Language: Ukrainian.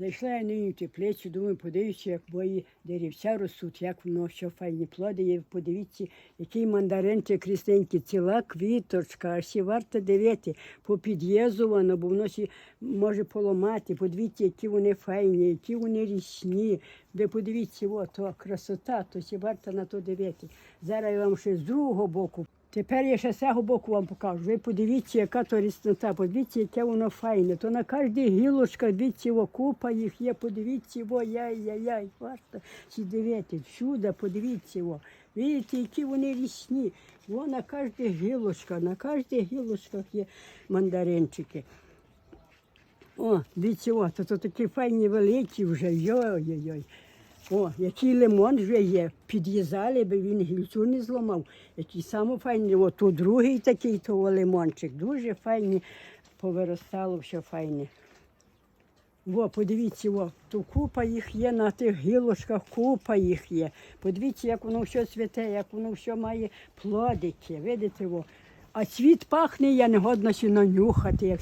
Зайшла я нині в теплицю, думаю, подивіться, як бої деревця ростуть, як воно що файні плоди. Подивіться, який мандаринчик крісненький, ціла квіточка, аж ще варто дивити, попід'єзувано, бо воно може поламати. Подивіться, які вони файні, які вони рісні. Ви подивіться, о, то красота, то ще варто на то дивити. Зараз я вам ще з другого боку. Тепер я ще з цього боку вам покажу. Ви подивіться, яка то ріснота, подивіться, яке воно файне. То на кожній гілочках, дивіться, о, купа їх є, подивіться, о, яй-яй-яй, варто всі дивити, всюди, подивіться, о. Видите, які вони рісні. О, на кожній гілочках, на кожній гілочках є мандаринчики. О, дивіться, о, то, то такі файні великі вже. Йой-йой-йой. О, який лимон вже є. Під'їзали, би він гільцю не зламав. Який саме файний. О, то другий такий то лимончик. Дуже файні. Повиростало все файне. О, подивіться, о, то купа їх є на тих гілочках, купа їх є. Подивіться, як воно все цвіте, як воно все має плодики. Видите, о. А цвіт пахне, я не годна ще нанюхати. Як